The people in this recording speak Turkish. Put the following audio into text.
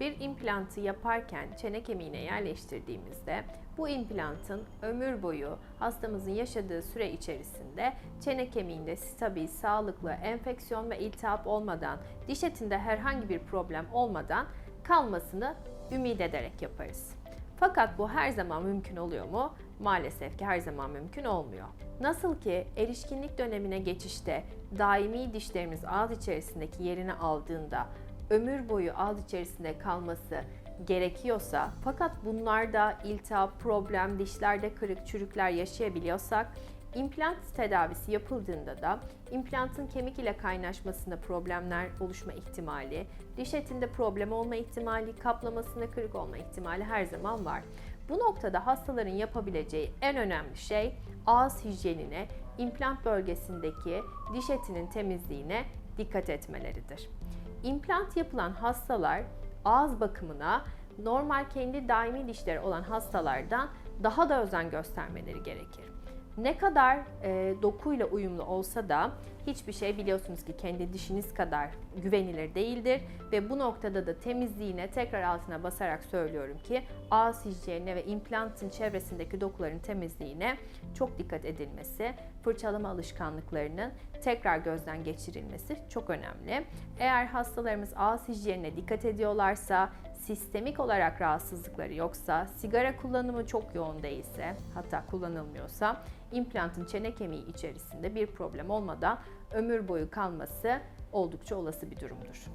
bir implantı yaparken çene kemiğine yerleştirdiğimizde bu implantın ömür boyu hastamızın yaşadığı süre içerisinde çene kemiğinde stabil, sağlıklı, enfeksiyon ve iltihap olmadan, diş etinde herhangi bir problem olmadan kalmasını ümit ederek yaparız. Fakat bu her zaman mümkün oluyor mu? Maalesef ki her zaman mümkün olmuyor. Nasıl ki erişkinlik dönemine geçişte daimi dişlerimiz ağız içerisindeki yerini aldığında ömür boyu ağız içerisinde kalması gerekiyorsa fakat bunlarda iltihap, problem, dişlerde kırık, çürükler yaşayabiliyorsak implant tedavisi yapıldığında da implantın kemik ile kaynaşmasında problemler oluşma ihtimali, diş etinde problem olma ihtimali, kaplamasında kırık olma ihtimali her zaman var. Bu noktada hastaların yapabileceği en önemli şey ağız hijyenine, implant bölgesindeki diş etinin temizliğine dikkat etmeleridir. İmplant yapılan hastalar ağız bakımına normal kendi daimi dişleri olan hastalardan daha da özen göstermeleri gerekir. Ne kadar e, dokuyla uyumlu olsa da hiçbir şey biliyorsunuz ki kendi dişiniz kadar güvenilir değildir ve bu noktada da temizliğine tekrar altına basarak söylüyorum ki ağız hijyenine ve implantın çevresindeki dokuların temizliğine çok dikkat edilmesi, fırçalama alışkanlıklarının tekrar gözden geçirilmesi çok önemli. Eğer hastalarımız ağız hijyenine dikkat ediyorlarsa, sistemik olarak rahatsızlıkları yoksa, sigara kullanımı çok yoğun değilse, hatta kullanılmıyorsa, implantın çene kemiği içerisinde bir problem olmadan ömür boyu kalması oldukça olası bir durumdur.